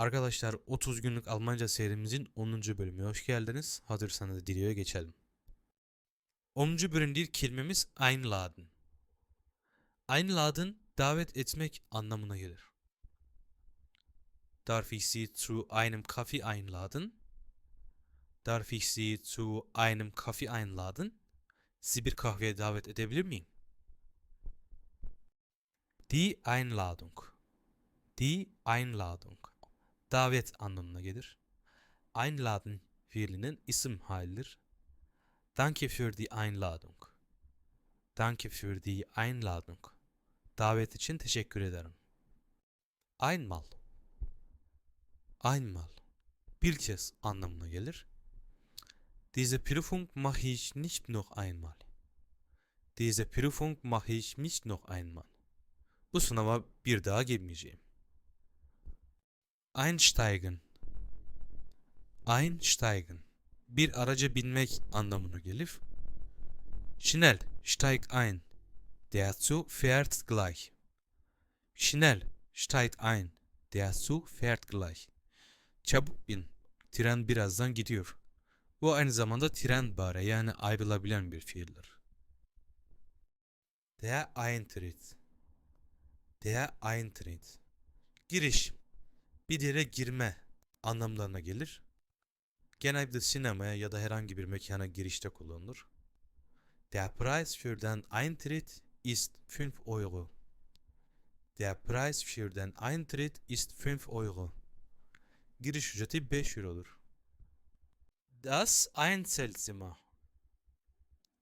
Arkadaşlar 30 günlük Almanca serimizin 10. bölümüne hoş geldiniz. Hazırsanız videoya geçelim. 10. bölümdeki kelimemiz einladen. Einladen davet etmek anlamına gelir. Darf ich Sie zu einem Kaffee einladen? Darf ich Sie zu einem Kaffee einladen? Sizi bir kahveye davet edebilir miyim? Die Einladung. Die Einladung. Davet anlamına gelir. Einladen fiilinin isim halidir. Danke für die Einladung. Danke für die Einladung. Davet için teşekkür ederim. Einmal. Einmal. Bir kez anlamına gelir. Diese Prüfung mache ich nicht noch einmal. Diese Prüfung mache ich nicht noch einmal. Bu sınava bir daha girmeyeceğim. Einsteigen. Einsteigen. Bir araca binmek anlamına gelir. Schnell, steig ein. Der Zug fährt gleich. Schnell, steig ein. Der Zug fährt gleich. Çabuk bin. Tren birazdan gidiyor. Bu aynı zamanda tren bare yani ayrılabilen bir fiildir. Der Eintritt. Der Eintritt. Giriş. Bir yere girme anlamlarına gelir. Genelde sinemaya ya da herhangi bir mekana girişte kullanılır. Der Preis für den Eintritt ist 5 Euro. Der Preis für den Eintritt ist 5 Euro. Giriş ücreti 5 Euro'dur. Das Einzelzimmer.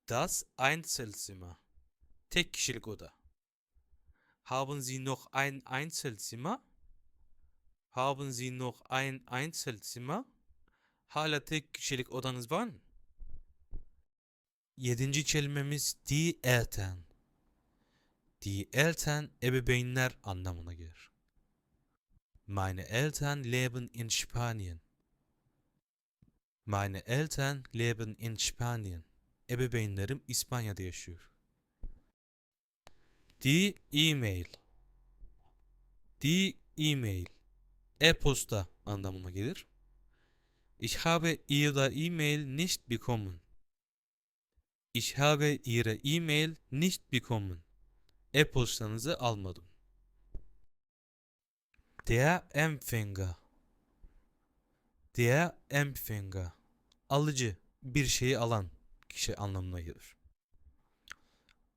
Das Einzelzimmer. Tek kişilik oda. Haben Sie noch ein Einzelzimmer? Haben Sie noch ein Einzelzimmer? Hala tek kişilik odanız var mı? Yedinci kelimemiz die Eltern. Die Eltern ebeveynler anlamına gelir. Meine Eltern leben in Spanien. Meine Eltern leben in Spanien. Ebeveynlerim İspanya'da yaşıyor. Die E-mail. Die E-mail. E-posta anlamına gelir. Ich habe Ihre E-Mail nicht bekommen. Ich habe Ihre E-Mail nicht bekommen. E-postanızı almadım. Der Empfänger. Der Empfänger. Alıcı, bir şeyi alan kişi anlamına gelir.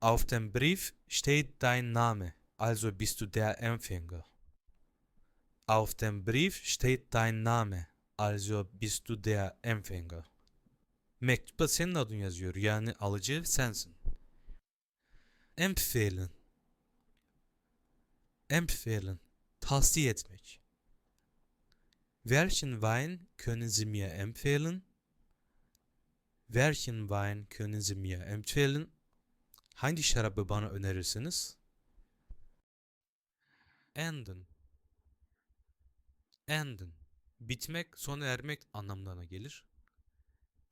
Auf dem Brief steht dein Name, also bist du der Empfänger. Auf dem Brief steht dein Name, also bist du der Empfänger. Mektupta senin adın yazıyor, yani alıcı sensin. Empfehlen. Empfehlen. Tavsiye etmek. Welchen Wein können Sie mir empfehlen? Welchen Wein können Sie mir empfehlen? Hangi şarabı bana önerirsiniz? Enden. Enden. Bitmek, sona ermek anlamlarına gelir.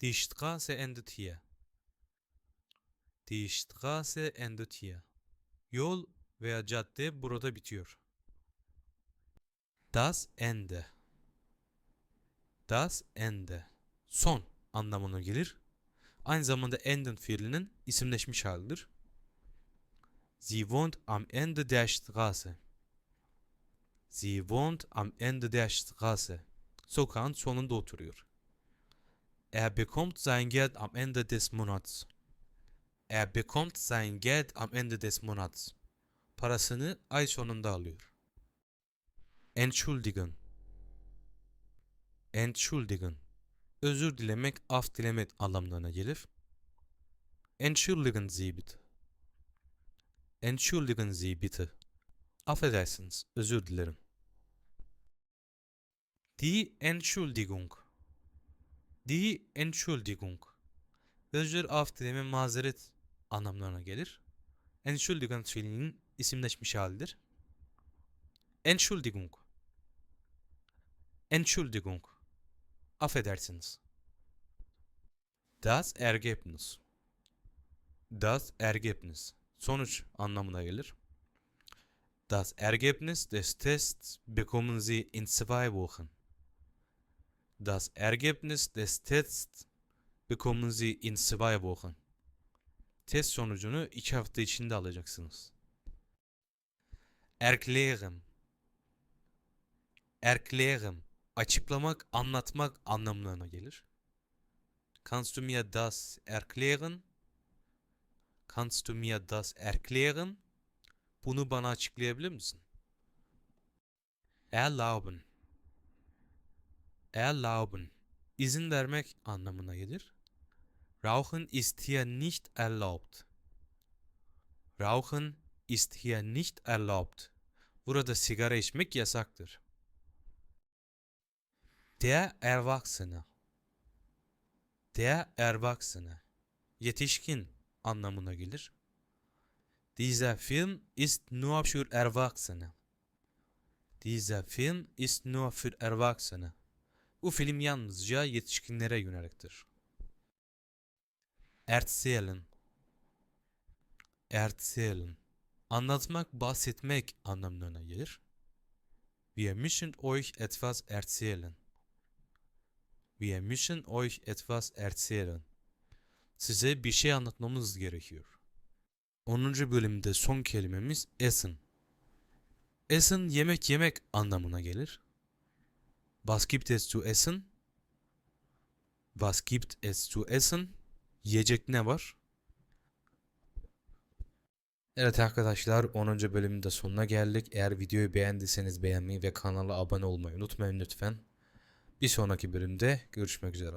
Die Straße endet hier. Die Straße endet hier. Yol veya cadde burada bitiyor. Das Ende. Das Ende. Son anlamına gelir. Aynı zamanda enden fiilinin isimleşmiş halidir. Sie wohnt am Ende der Straße. Sie wohnt am Ende der Straße. Sokağın sonunda oturuyor. Er bekommt sein Geld am Ende des Monats. Er bekommt sein Geld am Ende des Monats. Parasını ay sonunda alıyor. Entschuldigen. Entschuldigen. Özür dilemek, af dilemek anlamlarına gelir. Entschuldigen Sie bitte. Entschuldigen Sie bitte. Affedersiniz, özür dilerim. Die Entschuldigung. Die Entschuldigung. Özür af dileme mazeret anlamlarına gelir. Entschuldigen fiilinin isimleşmiş halidir. Entschuldigung. Entschuldigung. Affedersiniz. Das Ergebnis. Das Ergebnis. Sonuç anlamına gelir. Das Ergebnis des Tests bekommen Sie in zwei Wochen. Das Ergebnis des Tests bekommen Sie in zwei Wochen. Test sonucunu iki hafta içinde alacaksınız. Erklären. Erklären. Açıklamak, anlatmak anlamlarına gelir. Kannst du mir das erklären? Kannst du mir das erklären? Bunu bana açıklayabilir misin? Erlauben. Erlauben. İzin vermek anlamına gelir. Rauchen ist hier nicht erlaubt. Rauchen ist hier nicht erlaubt. Burada sigara içmek yasaktır. Der Erwachsene. Der Erwachsene. Yetişkin anlamına gelir. Dieser Film ist nur für Erwachsene. Dieser Film ist nur für Erwachsene. Bu film yalnızca yetişkinlere yöneliktir. Erzählen. Erzählen. Anlatmak, bahsetmek anlamlarına gelir. Wir müssen euch etwas erzählen. Wir müssen euch etwas erzählen. Size bir şey anlatmamız gerekiyor. 10. bölümde son kelimemiz essen. Essen yemek yemek anlamına gelir. Was gibt es zu essen? Was gibt es zu essen? Yiyecek ne var? Evet arkadaşlar 10. bölümün de sonuna geldik. Eğer videoyu beğendiyseniz beğenmeyi ve kanala abone olmayı unutmayın lütfen. Bir sonraki bölümde görüşmek üzere.